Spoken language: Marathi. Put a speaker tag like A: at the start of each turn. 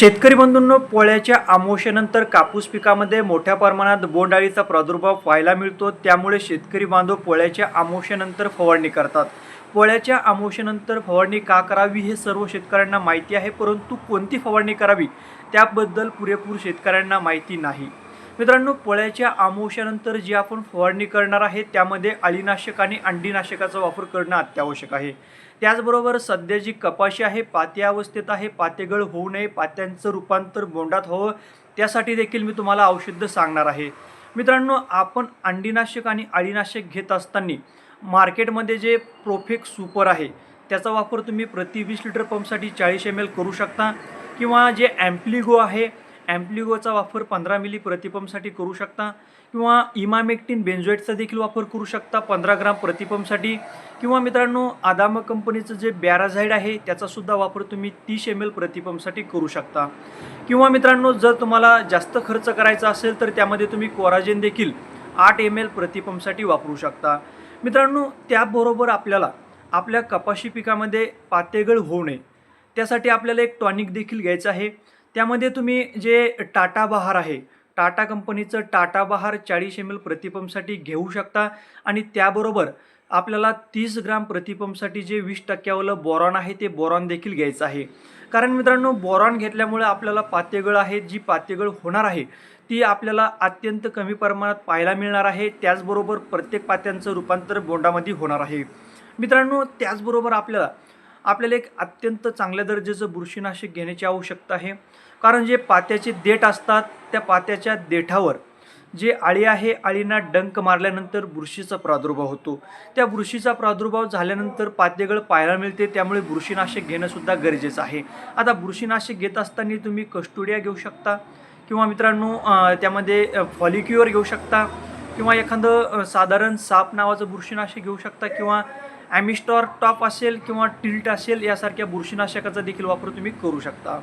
A: शेतकरी बंधूंनो पोळ्याच्या आमोशेनंतर कापूस पिकामध्ये मोठ्या प्रमाणात बोंडअळीचा प्रादुर्भाव पाहायला मिळतो. त्यामुळे शेतकरी बांधव पोळ्याच्या आमोशेनंतर फवारणी करतात. पोळ्याच्या आमोशेनंतर फवारणी का करावी हे सर्व शेतकऱ्यांना माहिती आहे परंतु कोणती फवारणी करावी? त्याबद्दल पुरेपूर शेतकऱ्यांना माहिती नाही. मित्रांनो पोळ्याच्या आमोशानंतर जी आपण फवारणी करणार आहे त्यामध्ये अळीनाशक आणि अंडीनाशकाचा वापर करणं अत्यावश्यक आहे. त्याचबरोबर सध्या जी कपाशी आहे पात्या अवस्थेत आहे पातेगळ होऊ नये पात्यांचं रूपांतर बोंडात हवं त्यासाठी देखील मी तुम्हाला औषध सांगणार आहे. मित्रांनो आपण अंडीनाशक आणि अळीनाशक घेत असताना मार्केटमध्ये जे प्रोफेक सुपर आहे त्याचा वापर तुम्ही प्रति वीस लिटर पंपसाठी चाळीस एम एल करू शकता किंवा जे ॲम्प्लिगो आहे ॲम्प्लिगोचा वापर पंधरा मिली प्रतिपंपसाठी करू शकता किंवा इमामेक्टिन बेन्झोएटचा देखील वापर करू शकता पंधरा ग्राम प्रतिपंपसाठी. किंवा मित्रांनो आदाम कंपनीचं जे बॅराझाईड आहे त्याचासुद्धा वापर तुम्ही तीस एम एल प्रतिपंपसाठी करू शकता. किंवा मित्रांनो जर तुम्हाला जास्त खर्च करायचा असेल तर त्यामध्ये तुम्ही कोराजेन देखील आठ एम एल प्रतिपंपसाठी वापरू शकता. मित्रांनो त्याबरोबर आपल्याला आपल्या कपाशी पिकामध्ये पातेगळ होऊ नये. त्यासाठी आपल्याला एक टॉनिक देखील घ्यायचं आहे. त्यामध्ये तुम्ही जे टाटा बहार आहे टाटा कंपनीचं टाटा बहार चाळीस एम एल प्रतिपंपसाठी घेऊ शकता आणि त्याबरोबर आपल्याला तीस ग्राम प्रतिपंपसाठी जे वीस टक्क्यावालं बोरॉन आहे ते बोरॉन देखील घ्यायचं आहे. कारण मित्रांनो बोरॉन घेतल्यामुळे आपल्याला पातेगळ आहे जी पातेगळ होणार आहे ती आपल्याला अत्यंत कमी प्रमाणात पाहायला मिळणार आहे. त्याचबरोबर प्रत्येक पात्यांचं रूपांतर बोंडामध्ये होणार आहे. मित्रांनो त्याचबरोबर आपल्याला आपल्याला एक अत्यंत चांगल्या दर्जाचं बुरशीनाशक घेण्याची आवश्यकता आहे. कारण जे पात्याचे देठ असतात त्या पात्याच्या देठावर जे आळी आहे आळींना डंक मारल्यानंतर बुरशीचा प्रादुर्भाव होतो. त्या बुरशीचा प्रादुर्भाव झाल्यानंतर पातेगळ पाहायला मिळते त्यामुळे बुरशीनाशक घेणंसुद्धा गरजेचं आहे. आता बुरशीनाशक घेत असताना तुम्ही कस्टोडिया घेऊ शकता किंवा मित्रांनो त्यामध्ये फॉलिक्युअर घेऊ शकता किंवा एखादं साधारण साप नावाचं बुरशीनाशक घेऊ शकता किंवा ॲमिस्टॉर टॉप असेल किंवा टिल्ट असेल यासारख्या बुरशीनाशकाचा देखील वापर तुम्ही करू शकता.